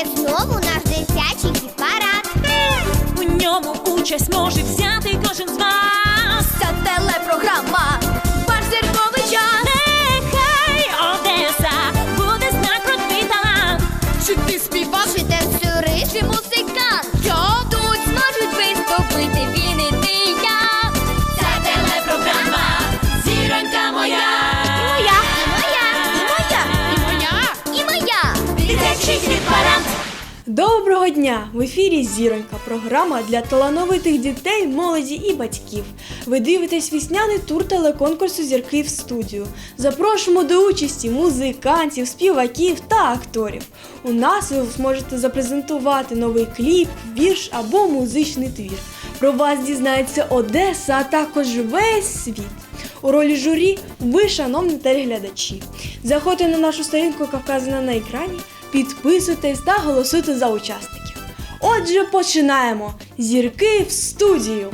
є знову наш дитячий хіт-парад. У ньому участь може взяти кожен з вас. Ця телепрограма Доброго дня! В ефірі Зіронька, програма для талановитих дітей, молоді і батьків. Ви дивитесь вісняний тур телеконкурсу Зірки в студію. Запрошуємо до участі музикантів, співаків та акторів. У нас ви зможете запрезентувати новий кліп, вірш або музичний твір. Про вас дізнається Одеса, а також весь світ. У ролі журі ви, шановні телеглядачі. Заходьте на нашу сторінку, яка вказана на екрані, підписуйтесь та голосуйте за учасників. Отже, починаємо! Зірки в студію!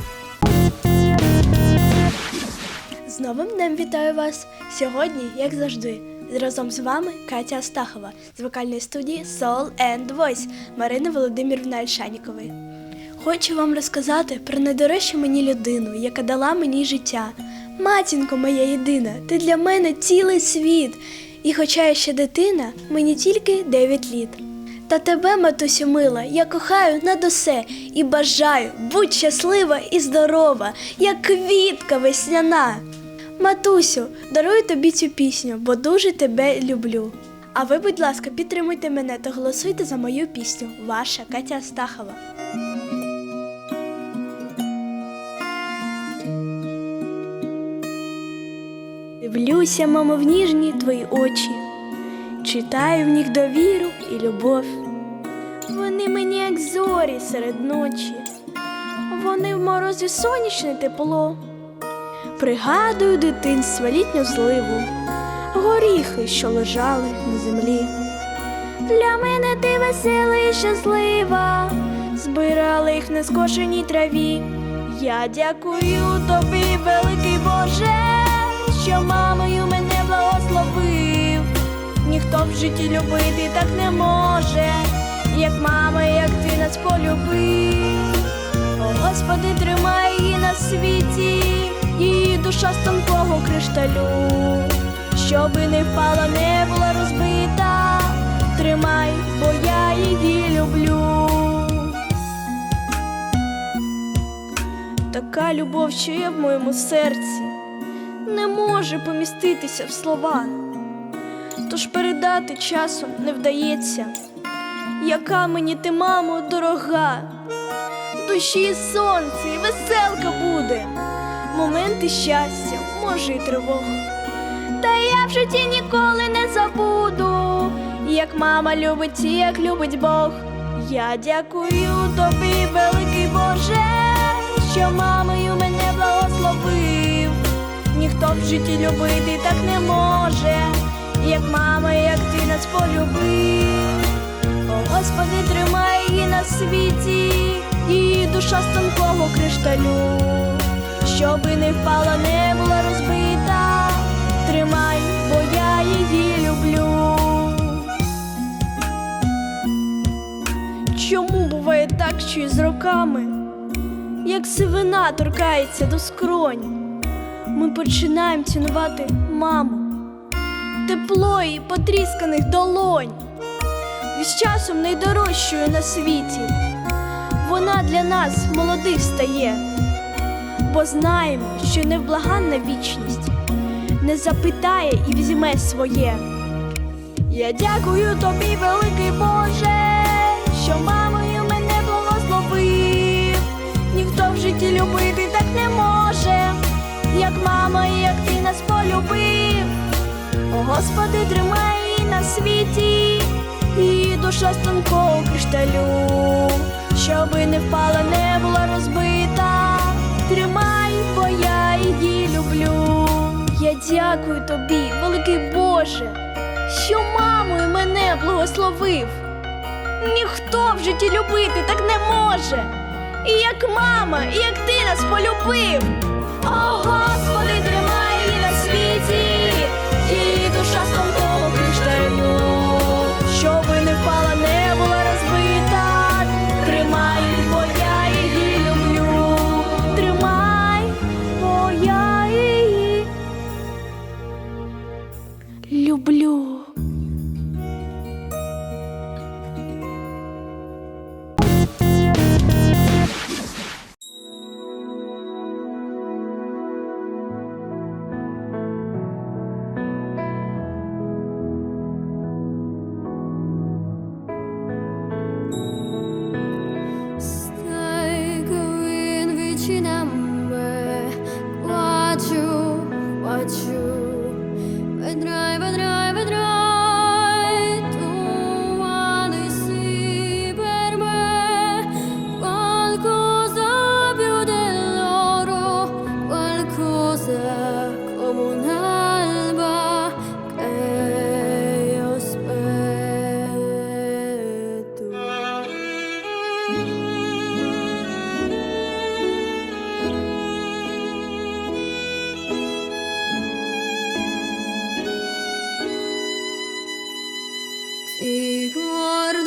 З новим днем вітаю вас! Сьогодні, як завжди, разом з вами Катя Астахова з вокальної студії Soul and Voice Марини Володимирівни Альшанікової. Хочу вам розказати про найдорожчу мені людину, яка дала мені життя. Матінко моя єдина, ти для мене цілий світ. І хоча я ще дитина, мені тільки 9 літ. Та тебе, матусю мила, я кохаю над усе і бажаю будь щаслива і здорова, як квітка весняна. Матусю, дарую тобі цю пісню, бо дуже тебе люблю. А ви, будь ласка, підтримуйте мене та голосуйте за мою пісню. Ваша Катя Астахова. Дивлюся, мамо, в ніжні твої очі, читаю в них довіру і любов. Вони мені, як зорі серед ночі, вони в морозі сонячне тепло. Пригадую дитинства літню зливу, горіхи, що лежали на землі. Для мене ти весела і щаслива, збирали їх на скошеній траві. Я дякую тобі, великий Боже, що мамою мене благословив. Ніхто в житті любити так не може, як мама, як ти нас полюбив. О, Господи, тримай її на світі, її душа з тонкого кришталю, щоби не впала, не була розбита. Тримай, бо я її люблю. Така любов, що є в моєму серці, не може поміститися в слова, тож передати часом не вдається, яка мені ти, мамо, дорога, душі сонце і веселка буде, моменти щастя, може, й тривог. Та я в житті ніколи не забуду, як мама любить і як любить Бог. Я дякую тобі, великий Боже, що мамою мене благословив. Ніхто в житті любити так не може, як мама, як ти нас полюбив. О, Господи, тримай її на світі, її душа з тонкого кришталю, щоби не впала, не була розбита. Тримай, бо я її люблю. Чому буває так, що із роками, як сивина торкається до скронь, ми починаємо цінувати маму, тепло її потрісканих долонь, і з часом найдорожчою на світі. Вона для нас молодих стає, бо знаємо, що невблаганна вічність не запитає і візьме своє. Я дякую тобі, великий Боже, що мамою мене благословив. Ніхто в житті любити так не може, як мама, і як ти нас полюбив. О, Господи, тримай на світі, і душа з тонкого кришталю, щоби не впала, не була розбита. Тримай, бо я її люблю. Я дякую тобі, великий Боже, що мамою мене благословив. Ніхто в житті любити так не може. І як мама, і як ти нас полюбив. О, Господи, тримай Sigurður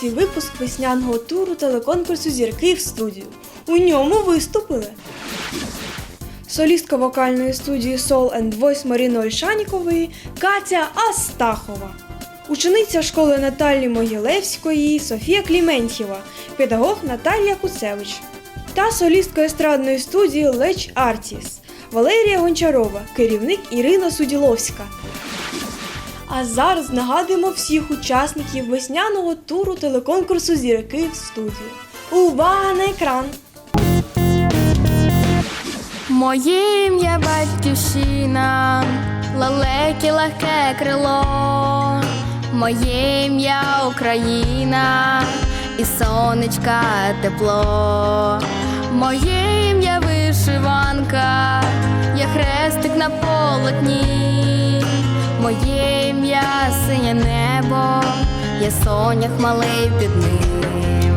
третій випуск весняного туру телеконкурсу Зірки в студію. У ньому виступили солістка вокальної студії Soul and Voice Марини Ольшанікової Катя Астахова, учениця школи Наталі Могилевської Софія Кліментьєва, педагог Наталія Куцевич та солістка естрадної студії Леч Артіс Валерія Гончарова, керівник Ірина Суділовська. А зараз нагадуємо всіх учасників весняного туру телеконкурсу Зірки в студію. Увага на екран! Моє ім'я батьківщина, лелеки легке крило, моє ім'я Україна і сонечка тепло, моє ім'я вишиванка, я хрестик на полотні, моє ім'я синє небо, я сонях малий під ним.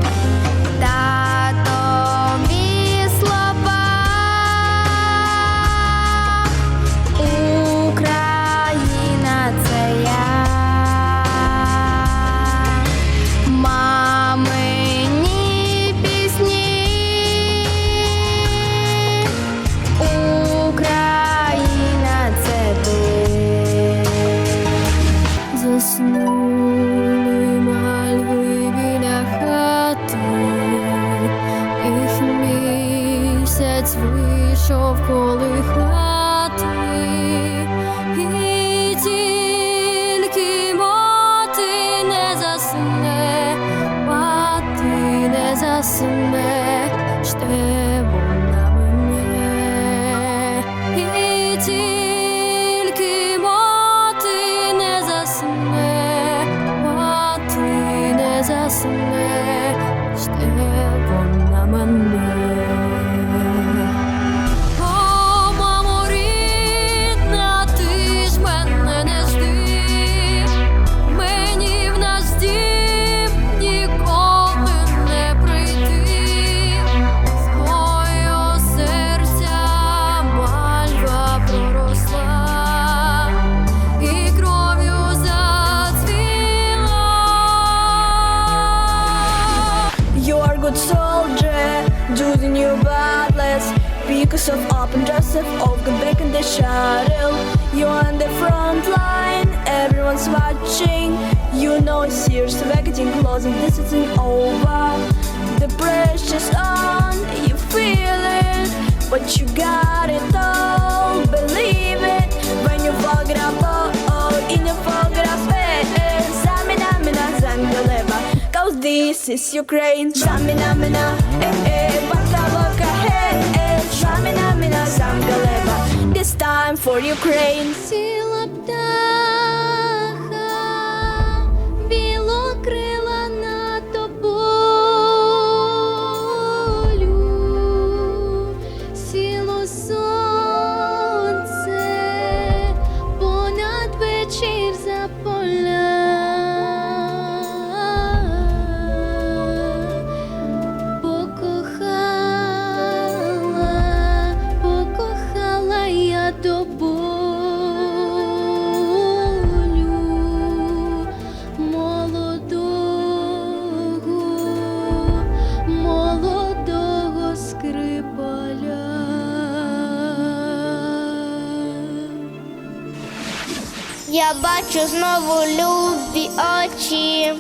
Cause this is Ukraine. Zamina, mina, eh, eh. Baka, baka, hey, eh. Zamina, mina, zangaleva. This time for Ukraine. Сіла птаха, білокрила Бачу знову любі очі,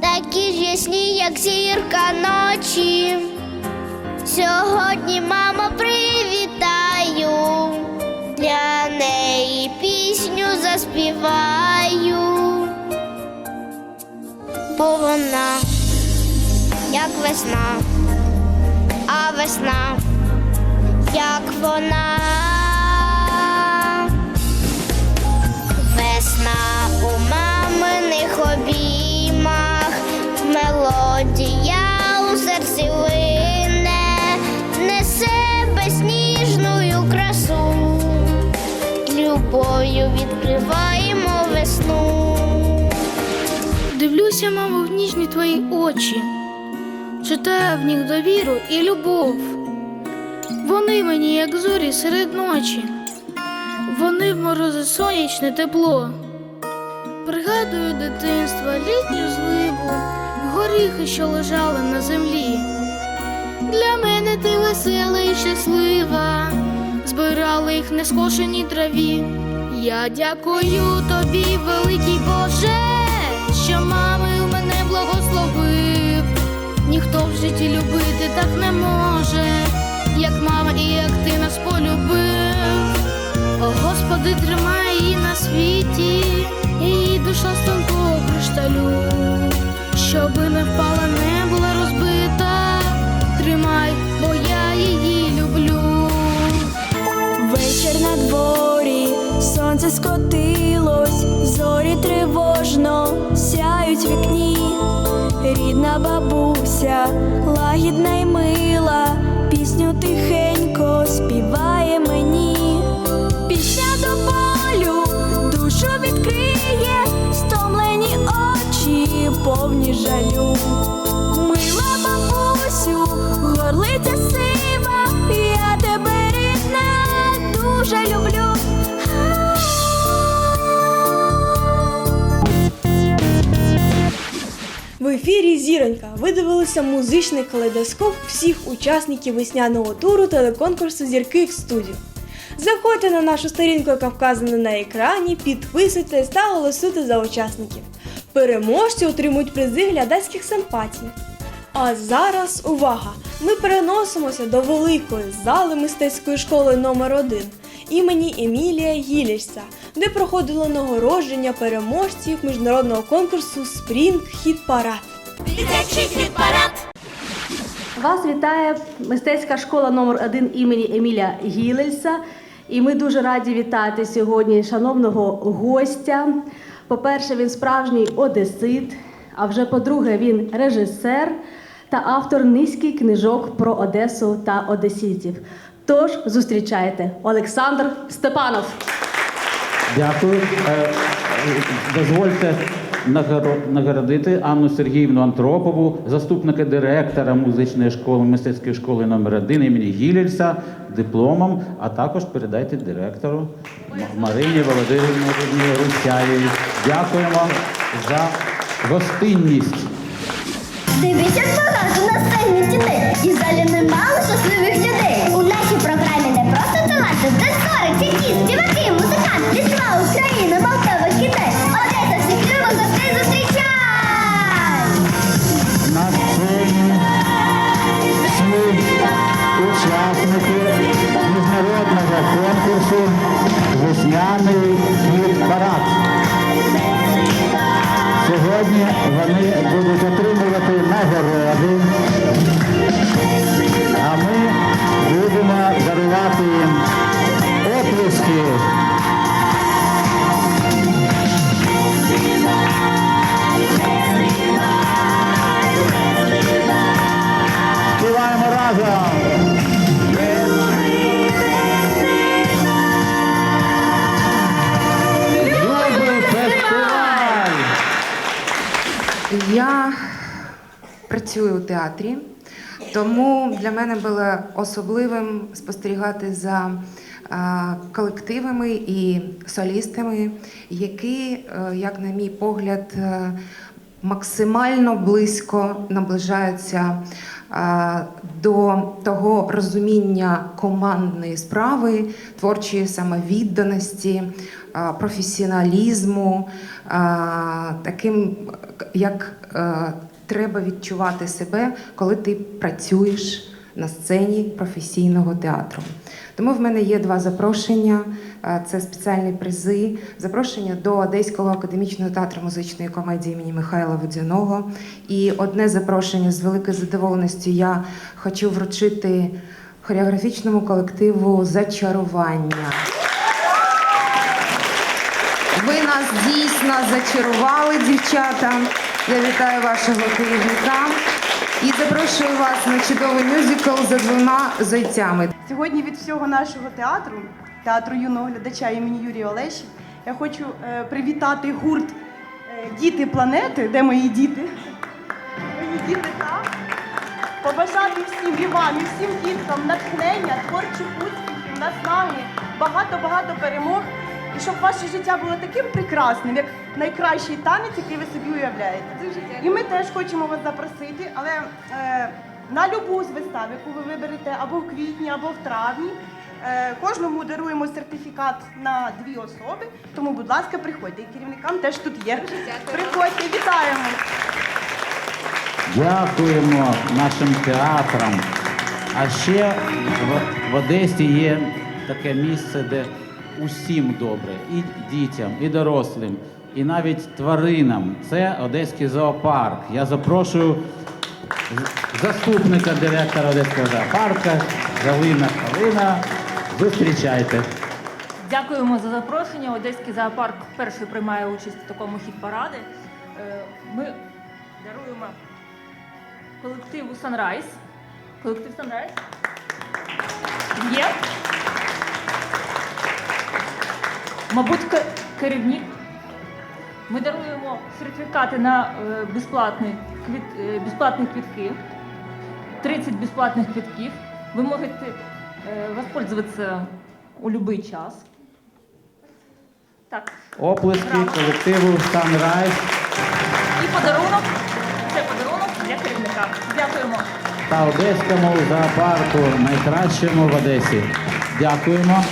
такі ж ясні, як зірка ночі. Сьогодні, мамо, привітаю, для неї пісню заспіваю, бо вона, як весна, а весна, як вона. Мелодія у серці лине, несе безсніжною красу, любов'ю відкриваємо весну. Дивлюся, мамо, в ніжні твої очі, читаю в них довіру і любов. Вони мені, як зорі серед ночі, вони в морози сонячне тепло. Пригадую дитинства, літню зливу, горіхи, що лежали на землі. Для мене ти весела і щаслива, збирали їх в нескошеній траві. Я дякую тобі, великий Боже, що мами в мене благословив. Ніхто в житті любити так не може, як мама і як ти нас полюбив. О, Господи, тримай її на світі, її душа з бабуся, лагідна й мила, пісню тихенько співає мені. Пісня до болю душу відкриє, стомлені очі, повні жалю. Ефірі Зіронька ви дивилися музичний калейдоскоп всіх учасників весняного туру телеконкурсу Зірки в студію. Заходьте на нашу сторінку, яка вказана на екрані, підписуйтесь та голосуйте за учасників. Переможці отримують призи глядацьких симпатій. А зараз увага! Ми переносимося до великої зали мистецької школи номер 1 імені Емілія Гілішця, де проходило нагородження переможців міжнародного конкурсу Спрінг Хіт Парад. Дитячий хіт парад. Вас вітає мистецька школа номер 1 імені Еміля Гілельса. І ми дуже раді вітати сьогодні шановного гостя. По-перше, він справжній одесит, а вже по-друге, він режисер та автор низки книжок про Одесу та одеситів. Тож зустрічайте Олександр Степанов. Дякую. Е, Дозвольте нагородити Анну Сергіївну Антропову, заступника директора музичної школи, мистецької школи номер 1 імені Гілельса дипломом, а також передайте директору Марині Володимирівні Русяєвій. Дякую вам за гостинність. Дивіться багато на сцені дітей. І в залі немало щасливих людей. У нашій програмі не просто таланти, танцори, чеки, співаки, музиканти, Весняний хіт парад. Сьогодні вони будуть отримувати нагороди, а ми будемо дарувати їм оплески. Працюю у театрі, тому для мене було особливим спостерігати за колективами і солістами, які, е, як на мій погляд, е, максимально близько наближаються до того розуміння командної справи, творчої самовідданості, е, професіоналізму, таким, як треба відчувати себе, коли ти працюєш на сцені професійного театру. Тому в мене є два запрошення. Е, Це спеціальні призи. Запрошення до Одеського академічного театру музичної комедії імені Михайла Водяного. І одне запрошення з великою задоволеністю я хочу вручити хореографічному колективу Зачарування. Ви нас дійсно зачарували, дівчата. Я вітаю вашого керівника і запрошую вас на чудовий мюзикл за двома зайцями. Сьогодні від всього нашого театру, театру юного глядача імені Юрія Олеші, я хочу е, привітати гурт е, Діти планети, де мої діти. Мої діти там. Побажати всім і вам, і всім діткам натхнення, творчих успіхів, наснаги, багато-багато перемог і щоб ваше життя було таким прекрасним, як найкращий танець, який ви собі уявляєте. І ми теж хочемо вас запросити, але е, на любу з вистав, яку ви виберете або в квітні, або в травні. Е, кожному даруємо сертифікат на дві особи. Тому, будь ласка, приходьте. І керівникам теж тут є. Приходьте, вітаємо. Дякуємо нашим театрам. А ще в, в Одесі є таке місце, де усім добре, і дітям, і дорослим, і навіть тваринам. Це Одеський зоопарк. Я запрошую заступника директора Одеського зоопарка Галина Халина. Зустрічайте. Дякуємо за запрошення. Одеський зоопарк перший приймає участь в такому хіт-параді. Е, Ми даруємо колективу Sunrise. Колектив Sunrise. Є. Мабуть, керівник. Ми даруємо сертифікати на е, безплатний квіт, е, безплатні квітки. 30 безплатних квітків. Ви можете е, у будь-який час. Так. Оплески Браво. колективу Sunrise І подарунок. Це подарунок для керівника. Дякуємо. та Одеському зоопарку найкращому в Одесі. Дякуємо.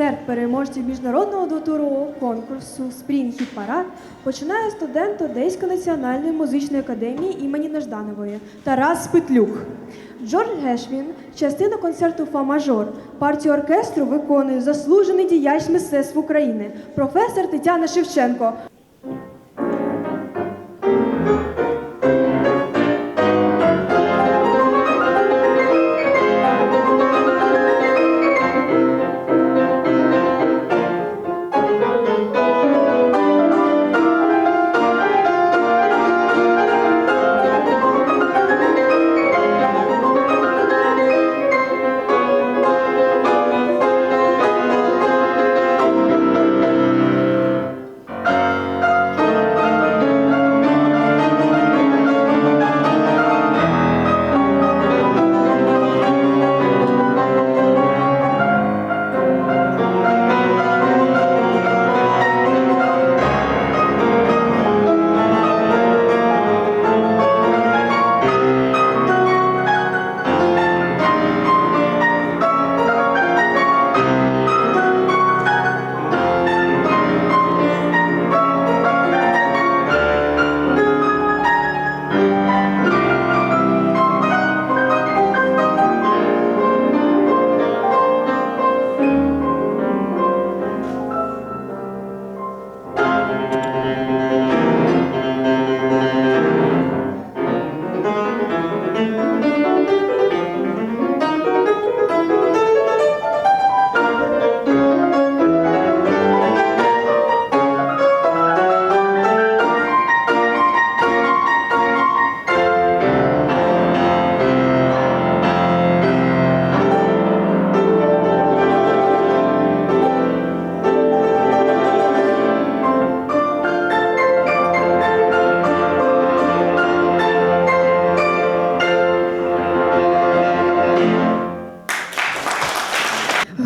Концерт переможців міжнародного двотурового конкурсу Спрінг і парад починає студент Одеської національної музичної академії імені Нежданової Тарас Петлюк. Джордж Гешвін, частина концерту Фа-мажор. Партію оркестру виконує заслужений діяч мистецтв України, професор Тетяна Шевченко.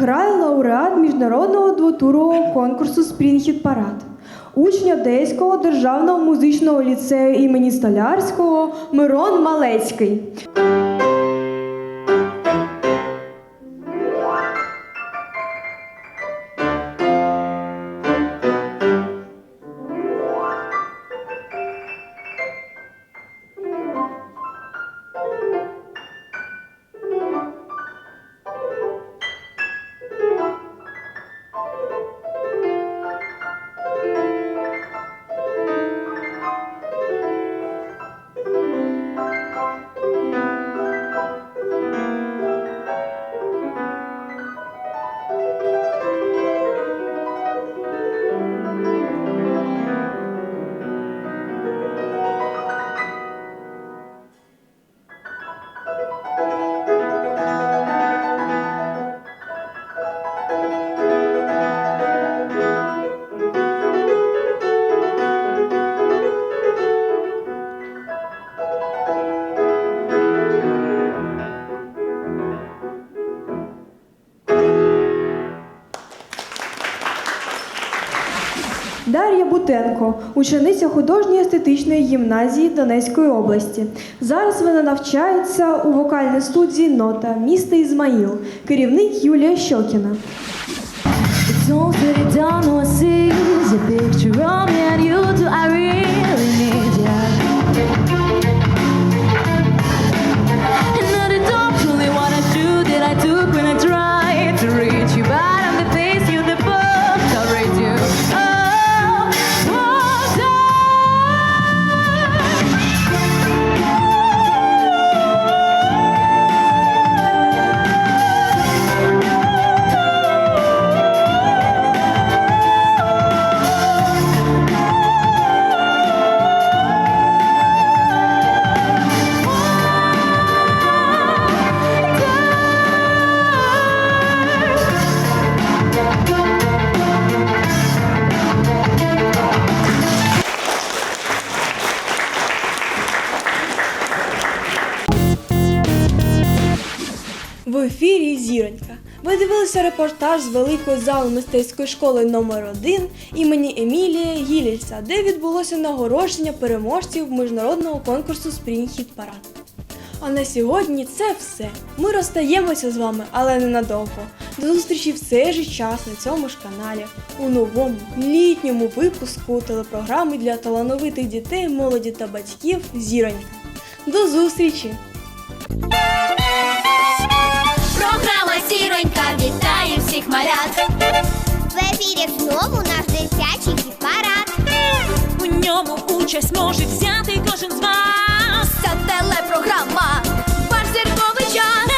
Грає лауреат міжнародного двотурового конкурсу Hit Parade. Учень Одеського державного музичного ліцею імені Столярського Мирон Малецький. Бутенко, учениця художньої естетичної гімназії Донецької області. Зараз вона навчається у вокальній студії Нота міста Ізмаїл, керівник Юлія Щокіна. Don't репортаж з великої зали мистецької школи номер 1 імені Емілія Гілільса, де відбулося нагородження переможців міжнародного конкурсу Хіт Парад. А на сьогодні це все. Ми розстаємося з вами, але ненадовго. До зустрічі в цей же час на цьому ж каналі у новому літньому випуску телепрограми для талановитих дітей, молоді та батьків Зіронька. До зустрічі! Програма Сіронька вітає всіх малят. В ефірі знову наш дитячий хіт-парад. У ньому участь може взяти кожен з вас. Це телепрограма ваш зірковий час.